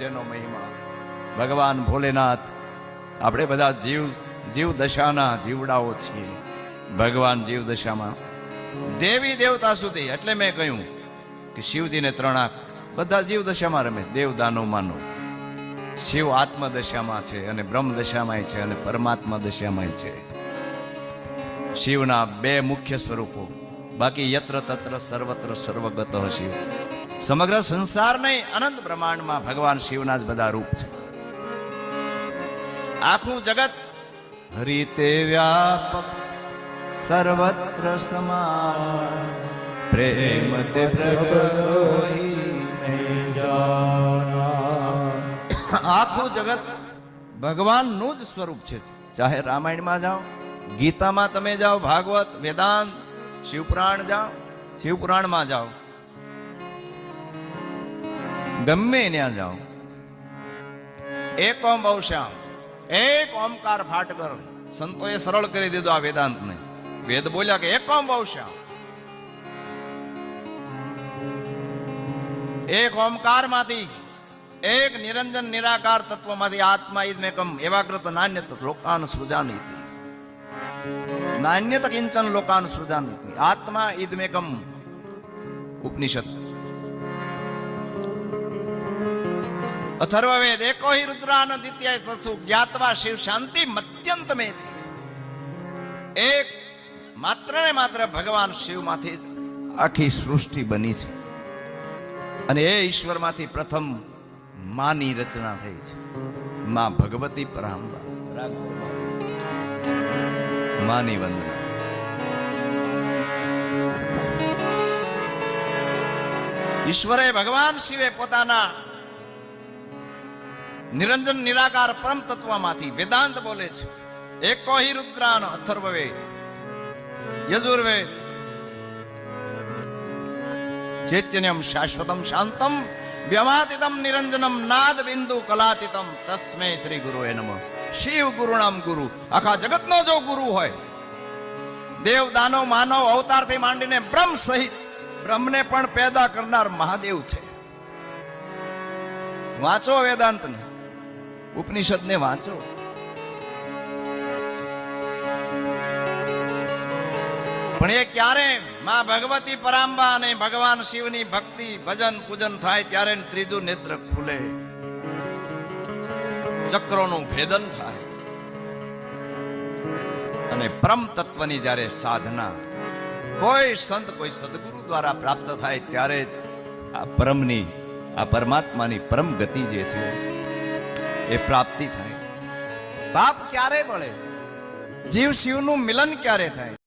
જેનો મહિમા. ભગવાન ભોલેનાથ, આપણે બધા જીવ જીવ દશાના જીવડાઓ છીએ. ભગવાન જીવ દશામાં દેવી દેવતા સુધી, એટલે મેં કહ્યું કે શિવજીને ત્રણ બધા જીવ દશામાં રમે દેવ દાનવ શિવ આત્મ દશામાં છે અને બ્રહ્મ દશામાંય છે અને પરમાત્મા દશામાંય છે. શિવના બે મુખ્ય સ્વરૂપો. બાકી યત્ર તત્ર સર્વત્ર સર્વગત શિવ. સમગ્ર સંસાર નહીં અનંત બ્રહ્માંડમાં ભગવાન શિવના જ બધા રૂપ છે આખું જગત હરિતે વ્યાપક સર્વત્ર સમાન પ્રેમ તે પ્રગટ આખું જગત ભગવાનનું જ સ્વરૂપ છે ચાહે રામાયણમાં જાઓ ગીતામાં તમે જાઓ ભાગવત વેદાંત શિવપુરાણ જાઓ શિવપુરાણમાં જાઓ ગમે ત્યાં જાઓ એક ઓમ બહુશ્યામ એક ઓમકાર ફાટકર સંતોએ સરળ કરી દીધું આ વેદાંતને વેદ બોલ્યા કે એક ઓમ બહુશ્યામ એક ઓમકારમાંથી એક નિરંજન નિરાકાર તત્વમાંથી આત્મા ઇદમેકમ એવાગ્રત નાન્યત લોકાન સૃજાનીતિ નાન્યત કિંચન લોકાન સૃજાનીતિ આત્મા ઇદમેકમ ઉપનિષદ અથર્વવેદ એકો હિ રુદ્રાન દ્વિતીય સસુ જ્ઞાતવા શિવ શાંતિ મત્યંત મેથી એક માત્ર ને માત્ર ભગવાન શિવમાંથી આખી સૃષ્ટિ બની છે અને એ ઈશ્વરમાંથી પ્રથમ માની રચના થઈ છે માં ભગવતી પરાંબા માની વંદના ઈશ્વરે ભગવાન શિવે પોતાના નિરંજન નિરાકાર પરમ તત્વમાંથી વેદાંત બોલે છે. એકો હિ રુદ્રાન અથર્વવેદ યજુર્વેદ ચૈતન્યમ શાશ્વતમ શાંતમ વ્યમાતિતમ નિરંજનમ નાદ બિંદુ કલાતિતમ. તસ્મે શ્રી ગુરુ એ નમઃ. શિવ ગુરુણામ ગુરુ. આખા જગતનો જો ગુરુ હોય દેવ દાનવ માનવ અવતારથી માંડીને બ્રહ્મ સહિત બ્રહ્મને પણ પેદા કરનાર મહાદેવ છે. વાંચો વેદાંતને. ઉપનિષદને વાંચો. પણ એ ક્યારે માં ભગવતી પરાંબા અને ભગવાન શિવની ભક્તિ, ભજન, પૂજન થાય ત્યારે ત્રીજું નેત્ર ખુલે. ચક્રોનું ભેદન થાય. અને પરમ તત્વની જ્યારે સાધના કોઈ સંત, કોઈ સદગુરુ દ્વારા પ્રાપ્ત થાય ત્યારે જ આ પરમની, આ પરમાત્માની પરમ ગતિ જે છે એ પ્રાપ્તિ થાય. બાપ ક્યારે મળે જીવ શિવનું મિલન ક્યારે થાય?